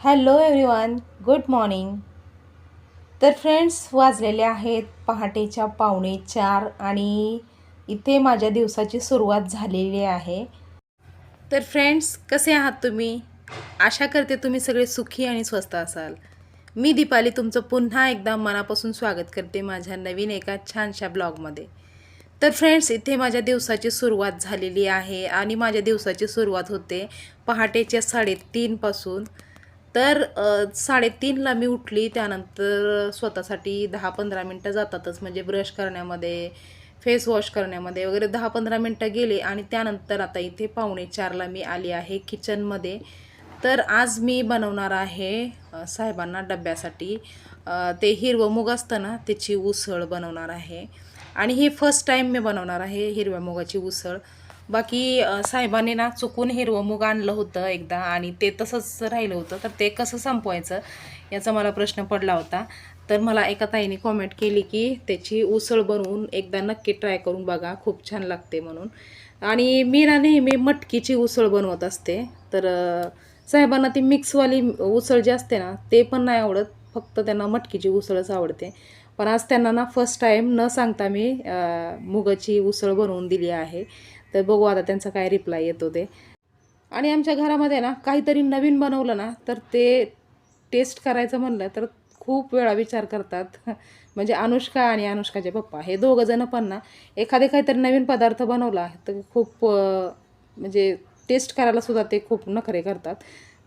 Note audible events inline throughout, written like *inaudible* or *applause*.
Hello everyone good morning. तर friends वाजलेले आहेत पहाटेच्या पावणे चार आणि इथे माझ्या दिवसाची सुरुवात झालेली आहे. तर फ्रेंड्स कसे आहात तुम्ही? आशा करते तुम्ही सगळे सुखी आणि स्वस्त असाल. मी दीपाली तुमचं पुन्हा एकदा मनापासून स्वागत करते माझ्या नवीन एका छानशा ब्लॉगमध्ये. तर फ्रेंड्स इथे माझ्या दिवसाची सुरुवात झालेली आहे आणि माझ्या दिवसाची सुरुवात होते पहाटेच्या साडेतीनपासून तर साडेतीनला मी उठली. त्यानंतर स्वतःसाठी दहा पंधरा मिनटं जातातच. म्हणजे ब्रश करण्यामध्ये फेस वॉश करण्यामध्ये वगैरे दहा पंधरा मिनटं गेले. आणि त्यानंतर आता इथे पावणे चारला मी आली आहे किचनमध्ये. तर आज मी बनवणार आहे साहेबांना डब्यासाठी. ते हिरवं मूग असतं ना त्याची उसळ बनवणार आहे. आणि ही फर्स्ट टाईम मी बनवणार आहे हिरव्या मुगाची उसळ. बाकी साहेबाने ना चुकून हिरवं मूग आणलं होतं एकदा आणि ते तसंच राहिलं होतं. तर ते कसं संपवायचं याचा मला प्रश्न पडला होता. तर मला एका ताईने कॉमेंट केली की त्याची उसळ बनवून एकदा नक्की ट्राय करून बघा खूप छान लागते म्हणून. आणि मी ना नेहमी मटकीची उसळ बनवत असते. तर साहेबांना ती मिक्सवाली उसळ जी असते ना ते पण नाही आवडत. फक्त त्यांना मटकीची उसळच आवडते. पण आज त्यांना ना फर्स्ट टाईम न सांगता मी मुगाची उसळ बनवून दिली आहे. तर बघू आता त्यांचा काय रिप्लाय येतो ते. आणि आमच्या घरामध्ये ना काहीतरी नवीन बनवलं ना तर ते टेस्ट करायचं म्हणलं तर खूप वेळा विचार करतात. *laughs* म्हणजे अनुष्का आणि अनुष्काचे पप्पा हे दोघंजणं पण ना एखादे काहीतरी नवीन पदार्थ बनवला तर खूप म्हणजे टेस्ट करायला सुद्धा ते खूप नखरे करतात.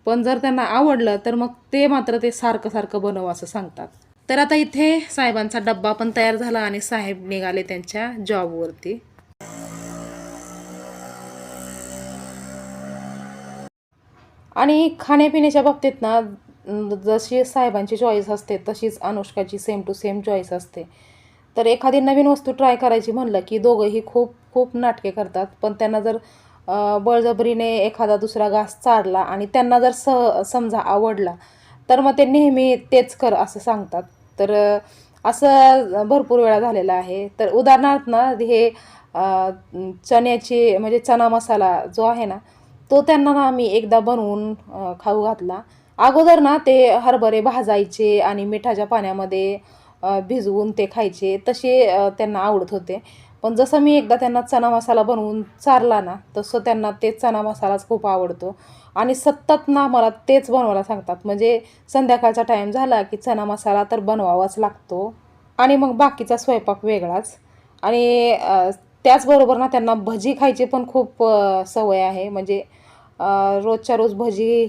पण जर त्यांना आवडलं तर मग ते मात्र ते सारखं सारखं बनव असं सांगतात. तर आता इथे साहेबांचा डब्बा पण तयार झाला आणि साहेब निघाले त्यांच्या जॉबवरती आणि खाण्यापिण्याच्या बाबतीत ना जशी साहेबांची चॉईस असते तशीच अनुष्काची सेम टू सेम चॉईस असते. तर एखादी नवीन वस्तू ट्राय करायची म्हणलं की दोघंही खूप खूप नाटके करतात. पण त्यांना जर बळजबरीने एखादा दुसरा घास चारला आणि त्यांना जर स समजा आवडला तर मग ते नेहमी तेच कर असं सांगतात. तर असं भरपूर वेळा झालेलं आहे. तर उदाहरणार्थ ना हे चण्याची म्हणजे चना मसाला जो आहे ना तो त्यांना ना आम्ही एकदा बनवून खाऊ घातला. अगोदर ना ते हरभरे भाजायचे आणि मिठाच्या पाण्यामध्ये भिजवून ते खायचे. तसे त्यांना आवडत होते. पण जसं मी एकदा त्यांना चना मसाला बनवून चारला ना तसं त्यांना तेच चना मसालाच खूप आवडतो. आणि सतत ना मला तेच बनवायला सांगतात. म्हणजे संध्याकाळचा टाईम झाला की चना मसाला तर बनवावाच लागतो. आणि मग बाकीचा स्वयंपाक वेगळाच. आणि त्याचबरोबर ना त्यांना भजी खायची पण खूप सवय आहे. म्हणजे रोजच्या रोज भजी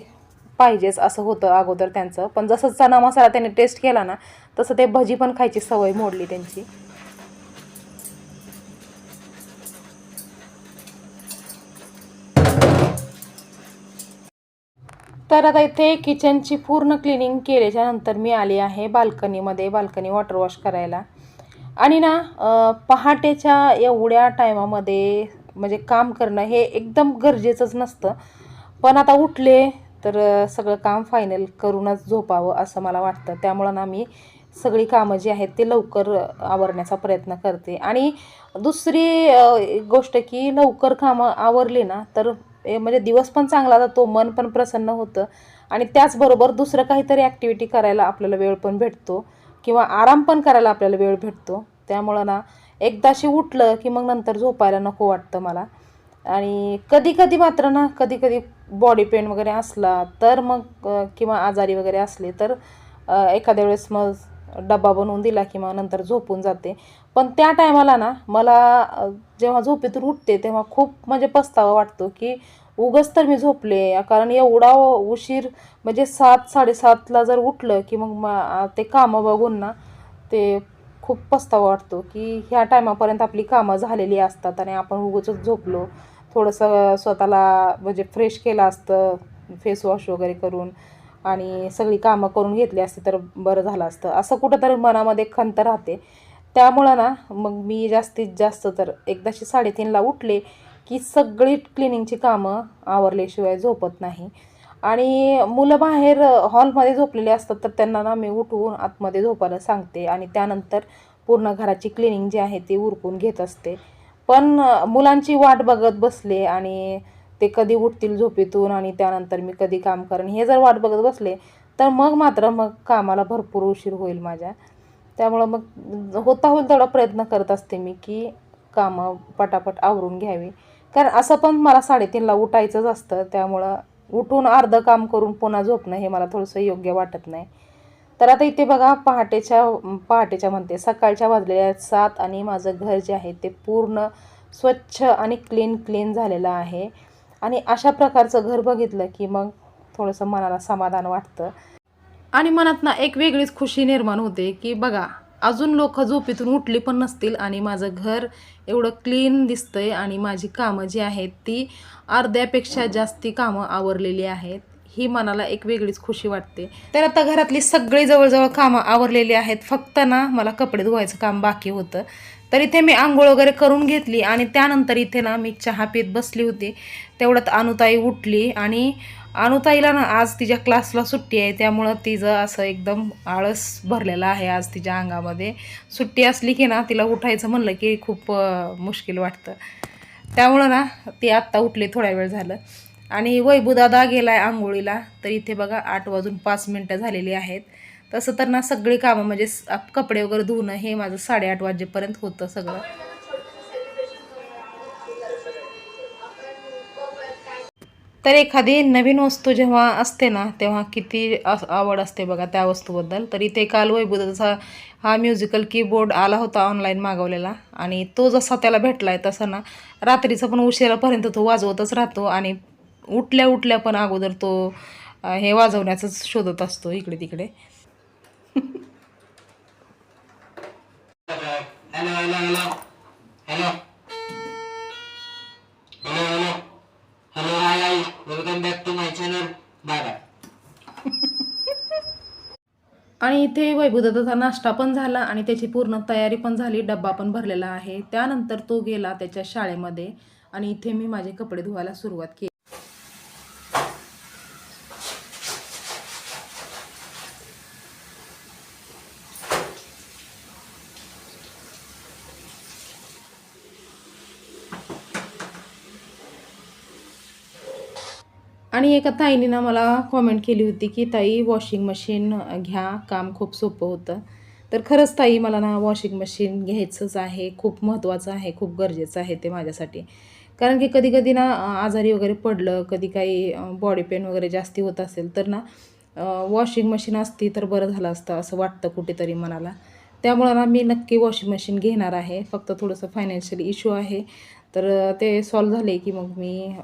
पाहिजेच असं होतं अगोदर त्यांचं. पण जसं चणा मसाला त्यांनी टेस्ट केला ना तसं ते भजी पण खायची सवय मोडली त्यांची. तर आता इथे किचनची पूर्ण क्लिनिंग केल्याच्यानंतर मी आली आहे बाल्कनीमध्ये बाल्कनी वॉटर वॉश करायला. आणि ना पहाटेच्या एवढ्या टायमामध्ये म्हणजे काम करणं हे एकदम गरजेचंच नसतं. पण आता उठले तर सगळं काम फायनल करूनच झोपावं असं मला वाटतं. त्यामुळं ना मी सगळी कामं जी आहेत ते लवकर आवरण्याचा प्रयत्न करते. आणि दुसरी गोष्ट की लवकर कामं आवरली ना तर ए, म्हणजे दिवस पण चांगला जातो मन पण प्रसन्न होतं. आणि त्याचबरोबर दुसरं काहीतरी ॲक्टिव्हिटी करायला आपल्याला वेळ पण भेटतो किंवा आराम पण करायला आपल्याला वेळ भेटतो. त्यामुळं ना एकदाशी उठलं की मग नंतर झोपायला नको वाटतं मला. आणि कधी कधी मात्र ना कधी कधी बॉडी पेन वगैरे असला तर मग किंवा आजारी वगैरे असले तर एखाद्या वेळेस मग डबा बनवून दिला किंवा नंतर झोपून जाते. पण त्या टायमाला ना मला जेव्हा झोपेतून उठते तेव्हा खूप म्हणजे पस्तावा वाटतो की उगच तर मी झोपले. कारण एवढा उशीर म्हणजे सात साडेसातला जर उठलं की मग ते कामं बघून ना ते खूप पस्तावा वाटतो की ह्या टायमापर्यंत आपली कामं झालेली असतात आणि आपण उगच झोपलो. थोडंसं स्वतःला म्हणजे फ्रेश केलं असतं फेसवॉश वगैरे करून आणि सगळी कामं करून घेतली असती तर बरं झालं असतं. असं कुठंतरी मनामध्ये खंत राहते. त्यामुळं ना मग मी जास्तीत जास्त तर एकदाशी साडेतीनला उठले की सगळी क्लिनिंगची कामं आवरल्याशिवाय झोपत नाही. आणि मुलं बाहेर हॉलमध्ये झोपलेले असतात तर त्यांना ना मी उठवून आतमध्ये झोपायला सांगते आणि त्यानंतर पूर्ण घराची क्लिनिंग जी आहे ती उरकून घेत असते. पण मुलांची वाट बघत बसले आणि ते कधी उठतील झोपेतून आणि त्यानंतर मी कधी काम करेन हे जर वाट बघत बसले तर मग मात्र मग कामाला भरपूर उशीर होईल माझ्या. त्यामुळं मग होता होईल तेवढा प्रयत्न करत असते मी की कामं पटापट आवरून घ्यावी. कारण असं पण मला साडेतीनला उठायचंच असतं त्यामुळं उठून अर्धं काम करून पुन्हा झोपणं हे मला थोडंसं योग्य वाटत नाही. तर आता इथे बघा पहाटेच्या पहाटेच्या म्हणते सकाळच्या वाजलेल्या सात आणि माझं घर जे आहे ते पूर्ण स्वच्छ आणि क्लीन क्लीन झालेलं आहे. आणि अशा प्रकारचं घर बघितलं की मग थोडंसं मनाला समाधान वाटतं. आणि मनात ना एक वेगळीच खुशी निर्माण होते की बघा अजून लोक झोपेतून उठली पण नसतील आणि माझं घर एवढं क्लीन दिसतंय आणि माझी कामं जी आहेत ती अर्ध्यापेक्षा जास्ती कामं आवरलेली आहेत. ही मनाला एक वेगळीच खुशी वाटते. तर आता घरातली सगळी जवळजवळ कामं आवरलेली आहेत. फक्त ना मला कपडे धुवायचं काम बाकी होतं. तर इथे मी आंघोळ वगैरे करून घेतली आणि त्यानंतर इथे ना मी चहा पीत बसली होती. तेवढ्यात अनुताई उठली आणि अनुताईला ना आज तिच्या क्लासला सुट्टी आहे. त्यामुळं तिचं असं एकदम आळस भरलेला आहे आज तिच्या अंगामध्ये. सुट्टी असली की ना तिला उठायचं म्हणलं की खूप मुश्किल वाटतं. त्यामुळं ना ती आत्ता उठली थोड्या वेळ झालं. आणि वैभूदादा गेलाय आंघोळीला. तर इथे बघा आठ वाजून पाच मिनटं झालेली आहेत. तसं तर ना सगळी कामं म्हणजे कपडे वगैरे धुणं हे माझं साडेआठ वाजेपर्यंत होतं सगळं. तर एखादी नवीन वस्तू जेव्हा असते ना तेव्हा किती आवड असते बघा त्या वस्तूबद्दल. तर इथे काल वैभूदाचा हा म्युझिकल कीबोर्ड आला होता ऑनलाईन मागवलेला. आणि तो जसा त्याला भेटला आहे तसा ना रात्रीचा पण उशिरापर्यंत तो वाजवतच राहतो. आणि उठल्या उठल्या पण अगोदर तो हे वाजवण्याचंच शोधत असतो इकडे तिकडे. *laughs* आणि इथे वैभवदत्ताचा नाश्ता पण झाला आणि त्याची पूर्ण तयारी पण झाली डब्बा पण भरलेला आहे. त्यानंतर तो गेला त्याच्या शाळेमध्ये आणि इथे मी माझे कपडे धुवायला सुरुवात केली. आणि एका ताईनीनं ना मला कॉमेंट केली होती की ताई वॉशिंग मशीन घ्या. काम खूप सोपं होतं. तर खरंच ताई मला ना वॉशिंग मशीन घ्यायचंच आहे. खूप महत्त्वाचं आहे. खूप गरजेचं आहे ते माझ्यासाठी. कारण की कधी कधी ना आजारी वगैरे पडलं कधी काही बॉडी पेन वगैरे जास्ती होत असेल तर ना वॉशिंग मशीन असती तर बरं झालं असतं असं वाटतं कुठेतरी मनाला. त्यामुळं ना मी नक्की वॉशिंग मशीन घेणार आहे. फक्त थोडंसं फायनान्शियल इश्यू आहे. तर ते सॉल्व झाले की मग मी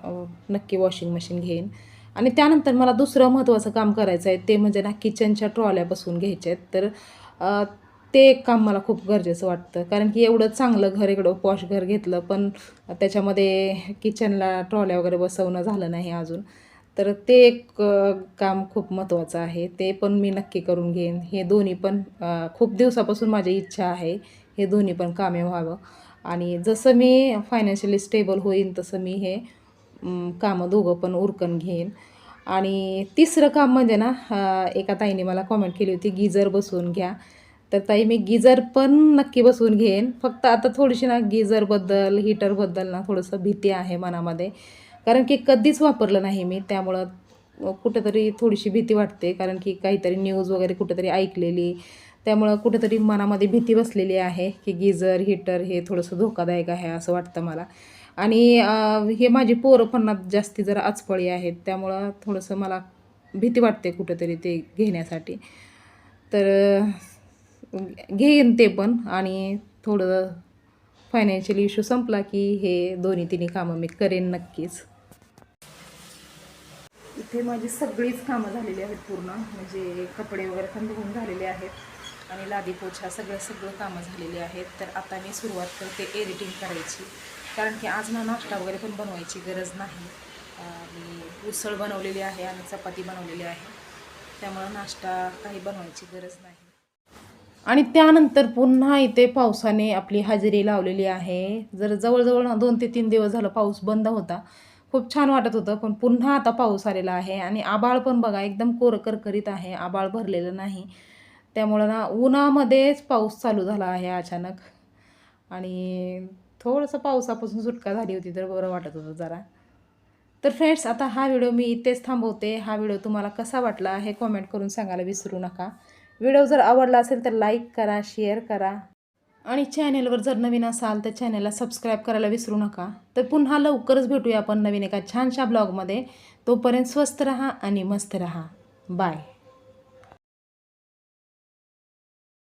नक्की वॉशिंग मशीन घेईन. आणि त्यानंतर मला दुसरं महत्त्वाचं काम करायचं आहे ते म्हणजे ना किचनच्या ट्रॉल्या बसून घ्यायच्या आहेत. तर ते एक काम मला खूप गरजेचं वाटतं. कारण की एवढं चांगलं घर इकडं पॉश घर घेतलं पण त्याच्यामध्ये किचनला ट्रॉल्या वगैरे बसवणं झालं नाही अजून. तर ते एक काम खूप महत्त्वाचं आहे. ते पण मी नक्की करून घेईन. हे दोन्ही पण खूप दिवसापासून माझी इच्छा आहे. हे दोन्ही पण कामे व्हावं. आणि जसं मी फायनान्शियली स्टेबल होईन तसं मी हे कामं दोघं पण उरकून घेईन. आणि तिसरं काम म्हणजे ना एका ताईने मला कॉमेंट केली होती गिजर बसवून घ्या. तर ताई मी गिजर पण नक्की बसवून घेईन. फक्त आता थोडीशी ना गिजरबद्दल हीटरबद्दल ना थोडंसं भीती आहे मनामध्ये. कारण की कधीच वापरलं नाही मी त्यामुळं कुठंतरी कुठेतरी थोडीशी भीती वाटते. कारण की काहीतरी न्यूज वगैरे कुठेतरी ऐकलेली. त्यामुळं कुठेतरी मनामध्ये भीती बसलेली आहे की गिजर हीटर हे थोडंसं धोकादायक आहे असं वाटतं मला. आणि हे माझी पोरं पण जास्ती जरा आचपळी आहेत. त्यामुळं थोडंसं मला भीती वाटते कुठेतरी ते घेण्यासाठी. तर घेईन ते पण आणि थोडं फायनान्शियल इश्यू संपला की हे दोन्ही तिन्ही कामं मी करेन नक्कीच. इथे माझी सगळीच कामं झालेली आहेत पूर्ण. म्हणजे कपडे वगैरे पण धुवून झालेले आहेत. आणि लादी पोछा सगळं सगळं कामं झालेली आहेत. तर आता मी सुरुवात करते एडिटिंग करायची. कारण की आज ना नाश्ता वगैरे पण बनवायची गरज नाही. आणि उसळ बनवलेली आहे आणि चपाती बनवलेली आहे. त्यामुळं नाश्ता काही बनवायची गरज नाही. आणि त्यानंतर पुन्हा इथे पावसाने आपली हजेरी लावलेली आहे. जर जवळजवळ ना दोन ते तीन दिवस झालं पाऊस बंद होता. खूप छान वाटत होतं पण पुन्हा आता पाऊस आलेला आहे. आणि आबाळ पण बघा एकदम कोरकर करकरीत आहे. आबाळ भरलेलं नाही. त्यामुळं ना उन्हामध्येच पाऊस चालू झाला आहे अचानक. आणि थोडंसं पावसापासून सुटका झाली होती तर बरं वाटत होतं जरा. तर फ्रेंड्स आता हा व्हिडिओ मी इथेच थांबवते. हा व्हिडिओ तुम्हाला कसा वाटला हे कॉमेंट करून सांगायला विसरू नका. व्हिडिओ जर आवडला असेल तर लाईक करा शेअर करा. आणि चॅनेलवर जर नवीन असाल तर चॅनेलला सबस्क्राईब करायला विसरू नका. तर पुन्हा लवकरच भेटूया आपण नवीन एका छानशा ब्लॉगमध्ये तोपर्यंत स्वस्त रहा आणि मस्त रहा. बाय